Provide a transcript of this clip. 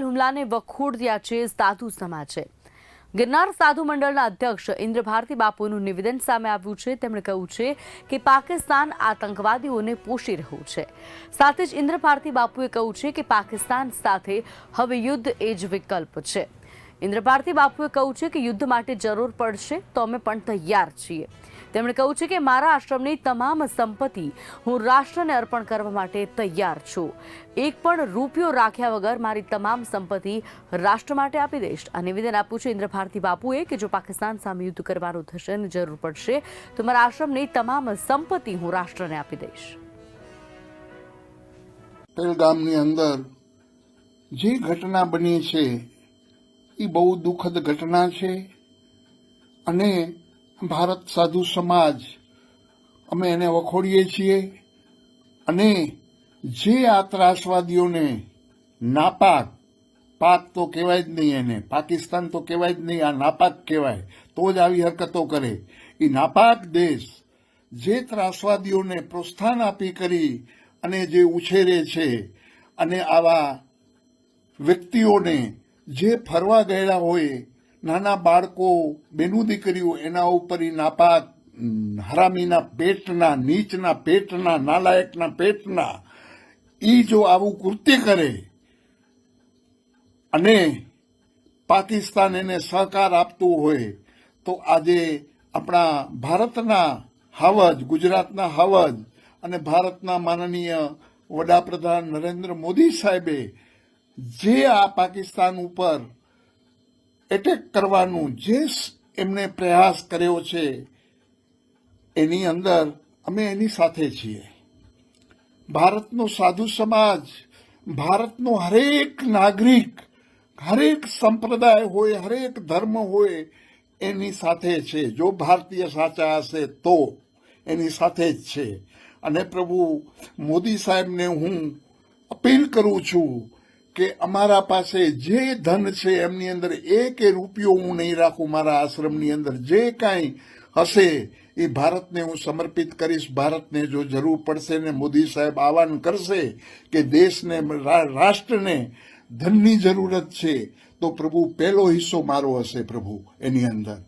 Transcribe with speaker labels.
Speaker 1: હુમલાને વખોડ્યા છે સાધુ સમાજે. ગિરનાર સાધુ મંડળના અધ્યક્ષ ઇન્દ્ર ભારતી બાપુનું નિવેદન સામે આવ્યું છે. તેમણે કહ્યું છે કે પાકિસ્તાન આતંકવાદીઓને પોષી રહ્યું છે. સાથે જ ઇન્દ્ર ભારતી બાપુએ કહ્યું છે કે પાકિસ્તાન સાથે હવે યુદ્ધ એ જ વિકલ્પ છે. ઇન્દ્ર ભારતી બાપુએ કહ્યું છે કે યુદ્ધ માટે જરૂર પડશે, તો અમે પણ તૈયાર છીએ. તેમણે કહ્યું છે કે મારા આશ્રમની તમામ સંપત્તિ હું રાષ્ટ્રને અર્પણ કરવા માટે તૈયાર છું. એક પણ રૂપિયો રાખ્યા વગર મારી તમામ સંપત્તિ રાષ્ટ્ર માટે આપી દઈશ. આ નિવેદન આપ્યું છે ઇન્દ્રભારતી બાપુએ કે જો પાકિસ્તાન સામે યુદ્ધ કરવાનું થશે અને જરૂર પડશે, તો મારા આશ્રમની તમામ સંપત્તિ હું રાષ્ટ્રને આપી દઈશ.
Speaker 2: ગામની અંદર જે ઘટના બની છે એ બહુ દુઃખદ ઘટના છે અને ભારત સાધુ સમાજ અમે એને વખોડીએ છીએ અને જે આ ત્રાસવાદીઓને નાપાક, પાક તો કહેવાય જ નહીં એને, પાકિસ્તાન તો કહેવાય જ નહીં, આ નાપાક કહેવાય, તો જ આવી હરકતો કરે. એ નાપાક દેશ જે ત્રાસવાદીઓને પ્રોત્સાહન આપી કરી અને જે ઉછેરે છે અને આવા વ્યક્તિઓને જે ફરવા ગયેલા હોય, નાના બાળકો, બેનું દીકરીઓ, એના ઉપર નાપાક, હરામીના પેટના, નીચના પેટના, નાલાયકના પેટના એ જો આવું કૃત્ય કરે અને પાકિસ્તાન એને સહકાર આપતું હોય, તો આજે આપણા ભારતના હાવજ, ગુજરાતના હાવજ અને ભારતના માનનીય વડાપ્રધાન નરેન્દ્ર મોદી સાહેબે જે આ પાકિસ્તાન ઉપર એટેક કરવાનું, જે એમને પ્રયાસ કર્યો છે, એની અંદર અમે એની સાથે છીએ. ભારતનો સાધુ સમાજ, ભારતનો હરેક નાગરિક, હરેક સંપ્રદાય હોય, હરેક ધર્મ હોય, એની સાથે છે. જો ભારતીય સાચા હશે તો એની સાથે જ છે. અને પ્રભુ મોદી સાહેબને હું અપીલ કરું છું કે અમારા પાસે જે ધન છે એમની અંદર એક રૂપિયો હું નહીં રાખું, મારા આશ્રમની અંદર જે કાંઈ હશે એ ભારતને હું સમર્પિત કરીશ. ભારતને જો જરૂર પડશે ને મોદી સાહેબ આહવાન કરશે કે દેશને રાષ્ટ્રને ધનની જરૂરત છે, તો પ્રભુ પહેલો હિસ્સો મારો હશે પ્રભુ, એની અંદર.